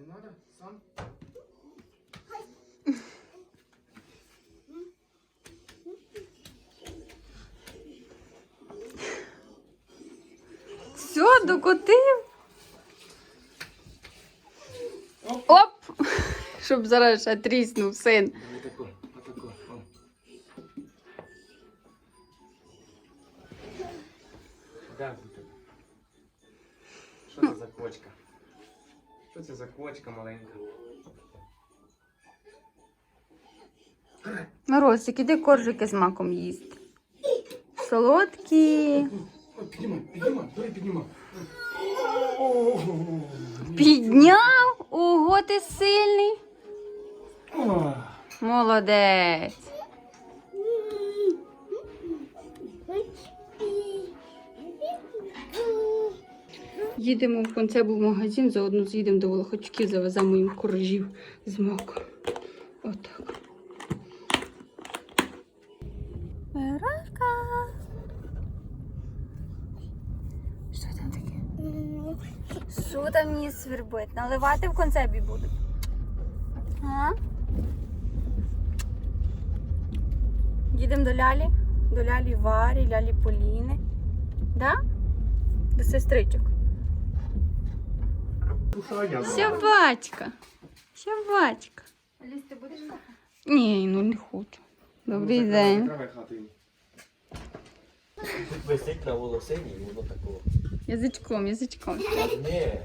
Не надо? Сам? Все, докотив. Оп! Щоб зараз ще тріснув син. Отако. Тебе? Що це за кочка? Що це за кочка маленька? Морозик, іди коржики з маком їсти. Солодкі. Піднімай, піднімай, давай піднімай. Підняв. Ого, ти сильний. Молодець. Їдемо в концебу магазин, заодно з'їдемо до Волохачків, завеземо їм коржів з маком. Отак. Мирашка. Що там таке? Що там мені свербить? Наливати в концебі будуть. А? Їдемо до Лялі, до Лялі Варі, Лялі Поліни. Да? До сестричок. Кушання. Собачка. Собачка. Лізти будеш? Ні, ну не хочу. Добрий день. Висить на волосині і воно такого. Язичком, язичком. Не,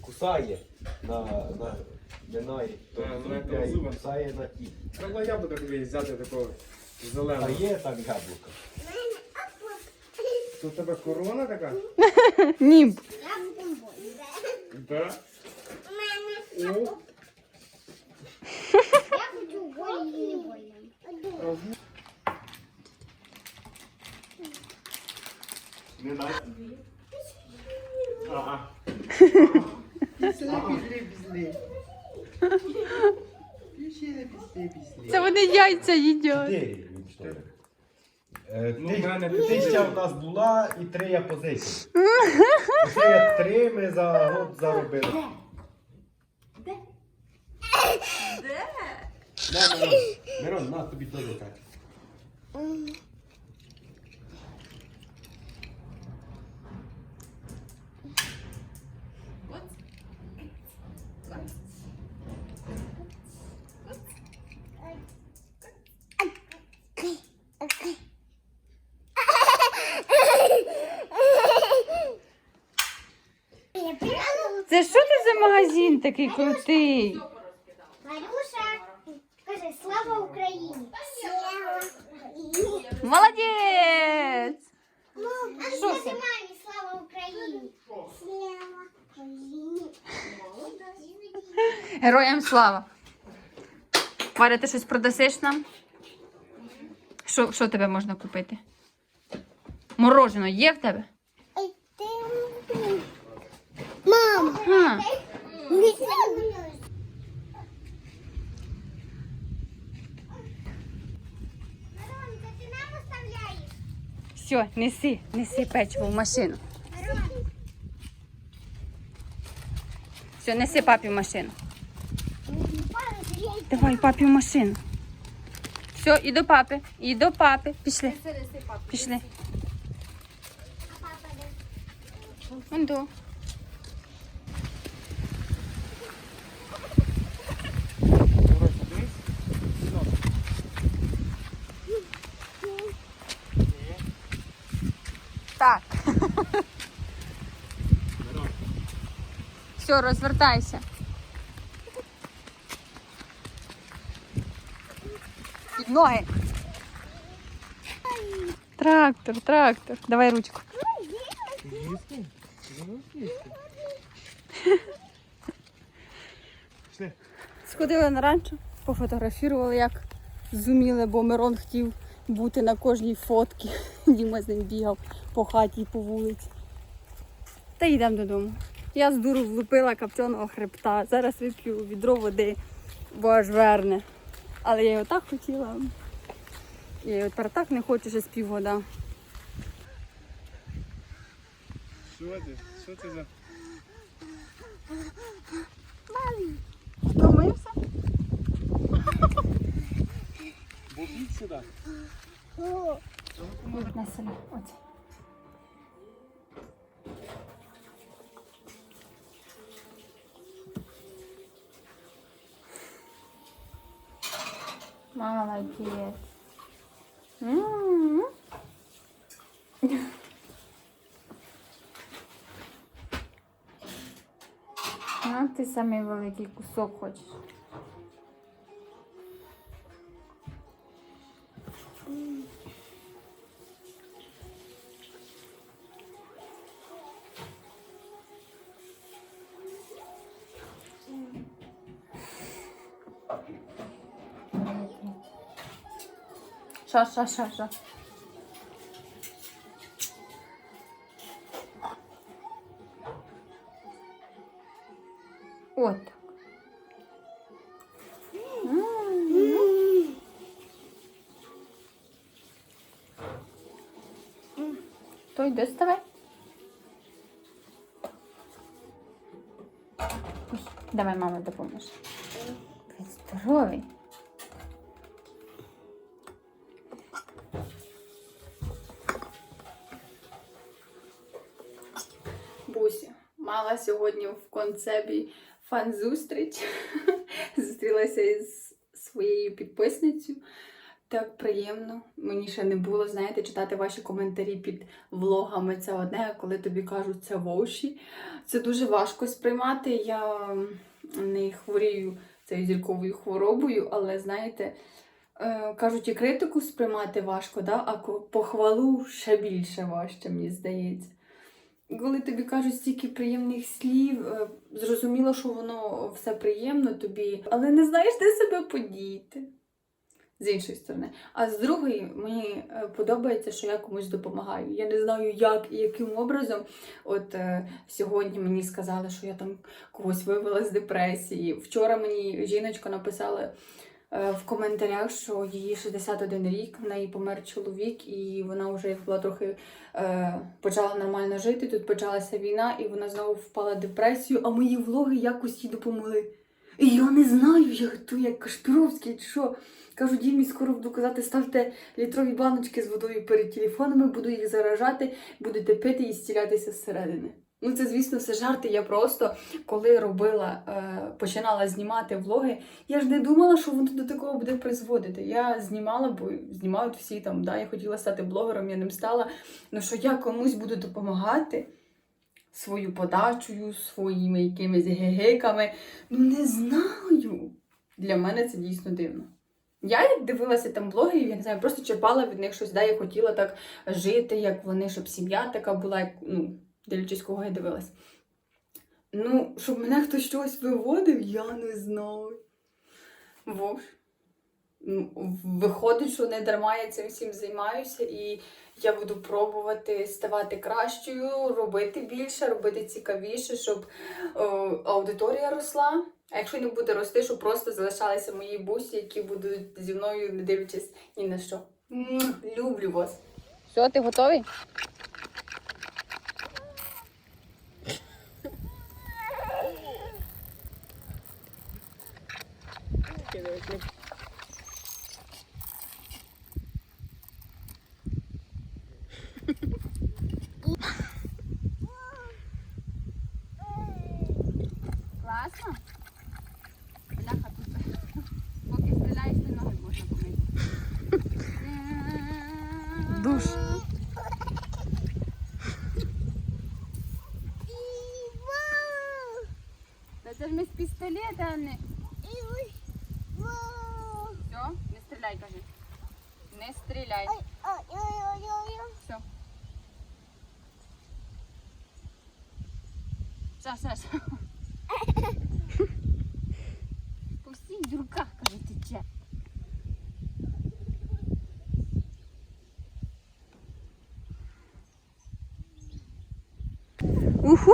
кусає на, на минає. А, ну, кусає на ті. Треба яблука тобі взяти такого А є там яблука. Тут у тебе корона така? Німб. Да. О, Я хочу не. Ага. Після, після, після. Після, після, Це вони яйця їдять. Де він? Е, Ну, ти- в мене Тисяча в нас була і три я позичив. Оце три ми за год заробили. Де? Де? Мирон, на тобі теж так. Це що це за магазин такий крутий? Марюша, скажи, слава Україні! Слава Молодець! А Що це? мамі, слава Україні! Слава Україні! Героям слава! Варя, ти щось продасиш нам? Що, що тебе можна купити? Морожено є в тебе? Мам! А, все, неси, неси печиво в машину. Все, неси папі в машину. Давай папі в машину. Все, і до папи, і до папи. Пішли. Пішли. Вон до. Так. Все, розвертайся. Під ноги. Трактор, трактор. Давай ручку. Сходили на ранчо, пофотографували, як зуміли, бо Мирон хотів бути на кожній фотці. Діма з ним бігав по хаті і по вулиці. Та йдемо додому. Я з дуру влупила капченого хребта. Зараз вип'ю відро води, бо аж верне. Але я його так хотіла. Я його тепер так не хочу вже з. Що ти? Що ти за? Мамі. Втомився? Бобіть сюди. Ось на селі. Ось. Молодець. М. А ти самий великий кусок хочеш. Що, що, що, що? От так. То й доставай. Ой, Давай, мама допоможе. Ти здоровий. Сьогодні в концебі фан-зустріч. Зустрілася із своєю підписницею. Так приємно. Мені ще не було, знаєте, читати ваші коментарі під влогами. Це одне, коли тобі кажуть це вовші. Це дуже важко сприймати. Я не хворію цією зірковою хворобою, але знаєте, е, кажуть, і критику сприймати важко, да? а похвалу ще більше важче, мені здається. Коли тобі кажуть стільки приємних слів, е, зрозуміло, що воно все приємно тобі, але не знаєш, де себе подіти. З іншої сторони. А з другої, мені е, подобається, що я комусь допомагаю. Я не знаю, як і яким образом. От е, сьогодні мені сказали, що я там когось вивела з депресії. Вчора мені жіночка написала в коментарях, що її 61 рік, в неї помер чоловік, і вона вже як була трохи е, почала нормально жити. Тут почалася війна, і вона знову впала в депресію, а мої влоги якось їй допомогли. І я не знаю, як то, як Кашпіровський, чи що. Кажу, Дімі, скоро буду казати, ставте літрові баночки з водою перед телефонами, буду їх заражати, будете пити і стілятися зсередини. Ну, це, звісно, все жарти. Я просто, коли робила, е, починала знімати влоги, я ж не думала, що воно до такого буде призводити. Я знімала, бо знімають всі там, да, я хотіла стати блогером, я ним стала. Ну що я комусь буду допомагати свою подачею, своїми якимись гегеками. Ну не знаю. Для мене це дійсно дивно. Я дивилася там блогерів, я не знаю, просто черпала від них щось, да, я хотіла так жити, як вони, щоб сім'я така була, як, ну, дивлячись, кого я дивилась. Ну, щоб мене хтось щось виводив, я не знаю. Вов. Ну, Виходить, що не дарма я цим всім займаюся, і я буду пробувати ставати кращою, робити більше, робити цікавіше, щоб е, аудиторія росла. А якщо не буде рости, щоб просто залишалися мої бусі, які будуть зі мною, не дивлячись ні на що. М, Люблю вас. Все, ти готовий? Класно? Бляха, тут поки стріляєш, ти ноги можна помити. Душ. Та це ж ми з пістолета, а не. Все, не стріляй, кажи. Не стріляй. Все. Ша, ша, ша. Пустіть в руках, каже, тече. Уху!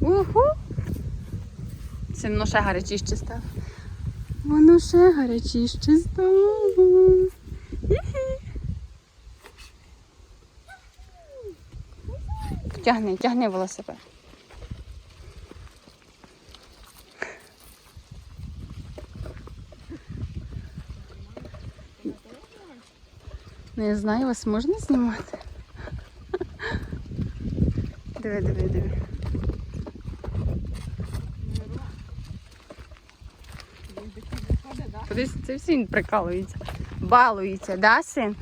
Уху! Це воно ще гарячіше стало. Воно ще гарячіше стало. Тягни, тягни велосипед. Не знаю, вас можна знімати? Диви, диви, диви. Кудись це всі прикалується. Балується, да, син?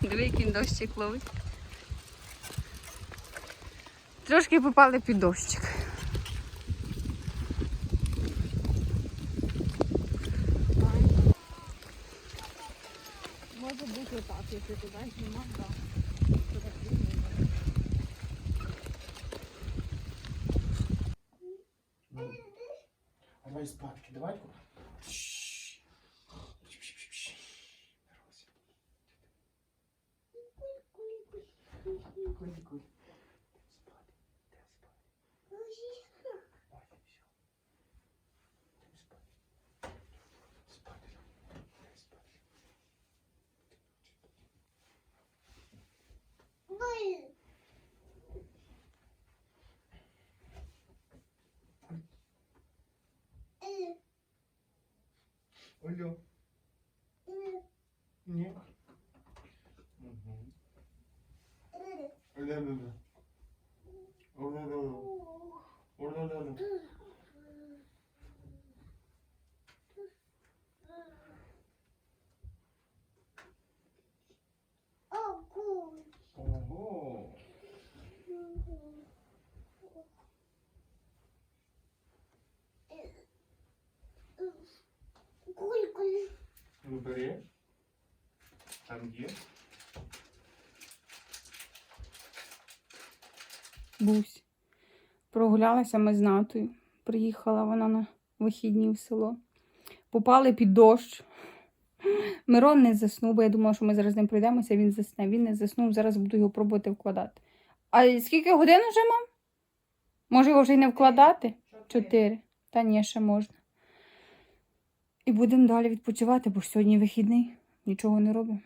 Диви, який дощик ловить. Трошки попали під дощик. Може бути так, якщо туди знімати, Ой. Э, Алло. э, Ні. Э. Алло. Алло. Алло. Ого. Ого. Куль-куль. Ну бери. Там є. Бусь. Прогулялася ми з Натою. Приїхала вона на вихідні в село. Попали під дощ. Мирон не заснув, бо я думала, що ми зараз з ним пройдемося, він засне. Він не заснув, зараз буду його пробувати вкладати. А скільки годин вже мам? Може його вже й не вкладати? Чотири. Та ні, ще можна. І будемо далі відпочивати, бо ж сьогодні вихідний. Нічого не робимо.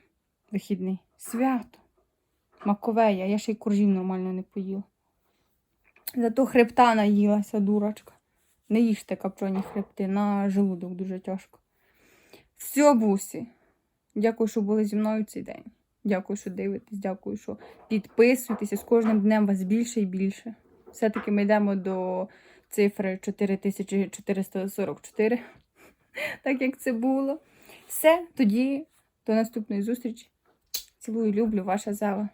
Вихідний. Свято. Маковея. Я ще й коржів нормально не поїла. Зато хребта наїлася, дурочка. Не їжте копчені хребти, на желудок дуже тяжко. Все, бусі. Дякую, що були зі мною цей день. Дякую, що дивитесь, дякую, що підписуєтеся. З кожним днем вас більше і більше. Все-таки ми йдемо до цифри 4444, так як це було. Все, тоді до наступної зустрічі. Цілую, люблю, ваша Зава.